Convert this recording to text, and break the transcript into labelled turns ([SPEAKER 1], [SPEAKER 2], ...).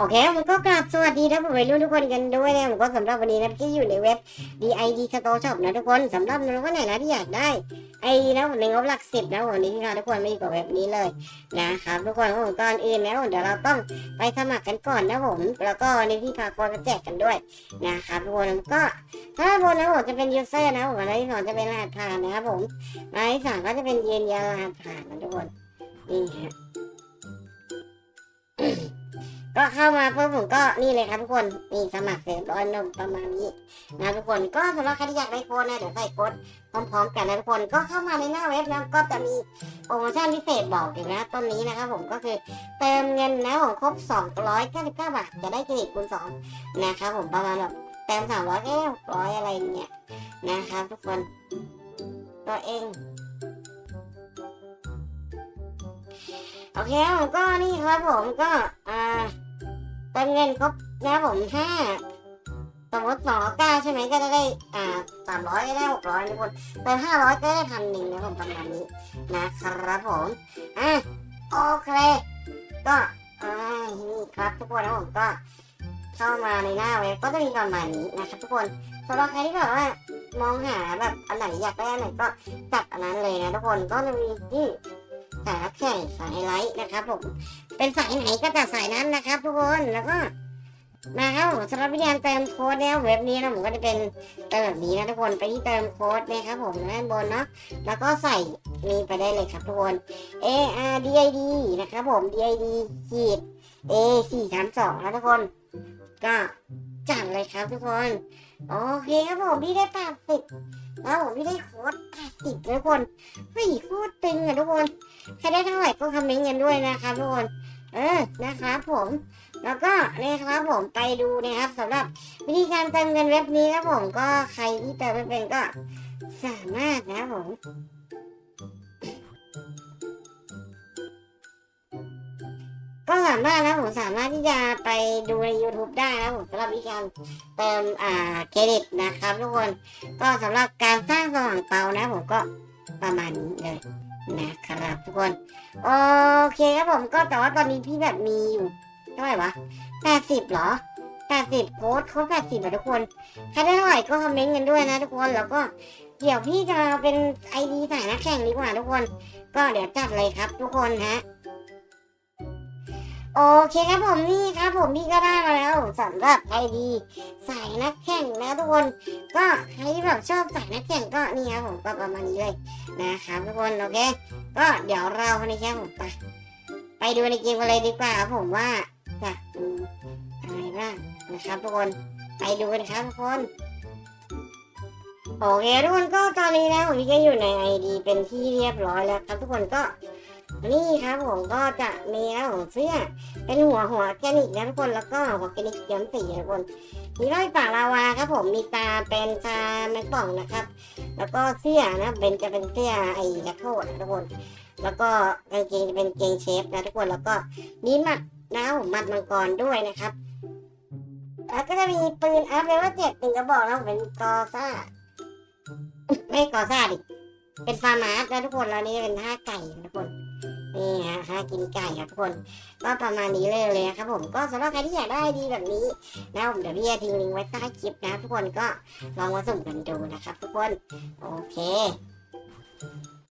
[SPEAKER 1] โอเคผมก็กราบสวัสดีนะผมวัยรุ่นทุกคนกันด้วยนะผมก็สำหรับวันนี้นะที่อยู่ในเว็บ DID Store Shop นะทุกคนสำหรับน้องคนไหนนะที่อยากได้ไอ้นะผมในงบหลักสิบนะวันนี้ที่เราทุกคนไม่อยู่กับเว็บนี้เลยนะครับทุกคนผมก่อนอื่นนะเดี๋ยวเราต้องไปสมัครกันก่อนนะผมแล้วก็วันพี่พาคนมาแจกกันด้วยนะครับทุกคนผมก็ถ้าบนนะผมจะเป็นยูเซอร์นะผมอะไรที่สองจะเป็นรหัสผ่านนะครับผมอะไรที่สามก็จะเป็นยืนยันรหัสผ่านนะทุกคนนี่ฮะ ก็เข้ามาเพิ่มผมก็นี่เลยครับทุกคนนี่สมัครเสร็จร้อยนมประมาณนี้นะทุกคนก็สำหรับใครที่อยากได้โค้ดนะเดี๋ยวใส่โค้ดพร้อมๆกันนะทุกคนก็เข้ามาในหน้าเว็บนะก็จะมีโปรโมชั่นพิเศษบอกอยู่นะต้นนี้นะครับผมก็คือเติมเงินนะผมครบ299บาทจะได้เครดิตคูณ2นะครับผมประมาณแบบเติม300แค่ร้อยอะไรเงี้ยนะครับทุกคนตัวเองโอเคผมก็นี่ครับผมก็อ่า เติมเงินครบนะผมห้าสมมติสองร้อยเก้าใช่ไหมก็จะได้อ่าสามร้อยก็ได้หกร้อยทุกคนเติมห้าร้อยก็ได้พันหนึ่งนะผมประมาณนี้นะครับผมอะโอเค ก็อ่านี่ครับทุกคนนะผมก็เข้ามาในหน้าเว็บก็จะมีประมาณนี้นะครับทุกคนสำหรับใครที่แบบว่ามองหาแบบอันไหนอยากได้อันไหนก็จัดอันนั้นเลยนะทุกคนก็จะมีที่ สายรับแข่งสายไลท์นะครับผมเป็นสายไหนก็จะสายนั้นนะครับ ทุกคนแล้วก็นะครับผมสำหรับวิธีการเติมโค้ดเนี่ยเว็บนี้นะผมก็จะเป็นเติมแบบนี้นะทุกคนไปที่เติมโค้ดนะครับผมด้านบนเนาะแล้วก็ใส่นี้ไปได้เลยครับทุกคน A R D I D นะครับผม D I D ขีด A สี่สามสองนะทุกคน ก็จัดเลยครับทุกคน โอเคครับผมพี่ได้แปดสิบแล้วผมพี่ได้โค้ดแปดสิบทุกคนเฮ้ยโคตรตึงอะทุกคนใครได้เท่าไหร่ก็คอมเมนต์กันด้วยนะครับทุกคนเออนะครับผมแล้วก็นะครับผมไปดูนะครับสำหรับวิธีการเติมเงินเว็บนี้ครับผมก็ใครที่เติมไม่เป็นก็สามารถนะครับผมามารถนะผมสามารถที่จะไปดูใน YouTube ได้นะผมสำหรับวิธีการเติมอ่าเครดิตนะครับทุกคนก็สำหรับการสร้างสว่างเปานะผมก็ประมาณนี้เลยนะครับทุกคน โอเคครับผมก็แต่ว่าตอนนี้พี่แบบมีอยู่เท่าไหร่วะแปดสิบเหรอแปดสิบโค้ดค้ดแปดสิบอะทุกคนใครได้เท่าไหร่ก็คอมเมนต์กันด้วยนะทุกคนแล้วก็เดี๋ยวพี่จะเอาเป็นไอดีสายนักแข่งดีกว่าทุกคน ก็เดี๋ยวจัดเลยครับทุกคนฮะ โอเคครับผมนี่ครับผมพี่ก็ได้มาแล้วสำหรับไอดีสายนักแข่งนะทุกคน ก็ใครที่แบบชอบสายนักแข่งก็นี่ครับผมก็ประมาณนี้เลยนะครับทุกคนโอเค ก็เดี๋ยวเราในแค่ผมไปไปดูในเกมกันเลยดีกว่าครับผมว่าจะมีอะไรบ้างนะครับทุกคนไปดูกันครับทุกคนโอเคทุกคนก็ตอนนี้นะผมก็อยู่ในไอดีเป็นที่เรียบร้อยแล้วครับทุกคนก็ นี่ครับผมก็จะมีนะผมเสื้อเป็นหัวหัวแกนิกนะทุกคนแล้วก็หัวแกนิกย้ำสีนะทุกคนมีร้อยปากลาวาครับผมมีตาเป็นตาแมงป่องนะครับ แล้วก็เสื้อนะเป็นจะเป็นเสื้อไอ้ยักษ์โทษนะทุกคน แล้วก็กางเกงจะเป็นเกงเชฟนะทุกคนแล้วก็มีหมัดนะผมหมัดมังกรด้วยนะครับแล้วก็จะมีปืนอัพเลเวลเจ็ดหนึ่งกระบอกนะผมเป็นกอซ่า ไม่กอซ่าดิ เป็นฟาร์มาสนะทุกคนแล้วนี่เป็นห้าไก่ทุกคนนี่ฮะห้ากินไก่ครับทุกคน ก็ประมาณนี้เลยเลยนะครับผมก็สำหรับใครที่อยากได้ดีแบบนี้นะผมเดี๋ยวพี่จะทิ้งลิงก์ไว้ใต้คลิปนะทุกคนก็ลองมาสุ่มกันดูนะครับทุกคนโอเค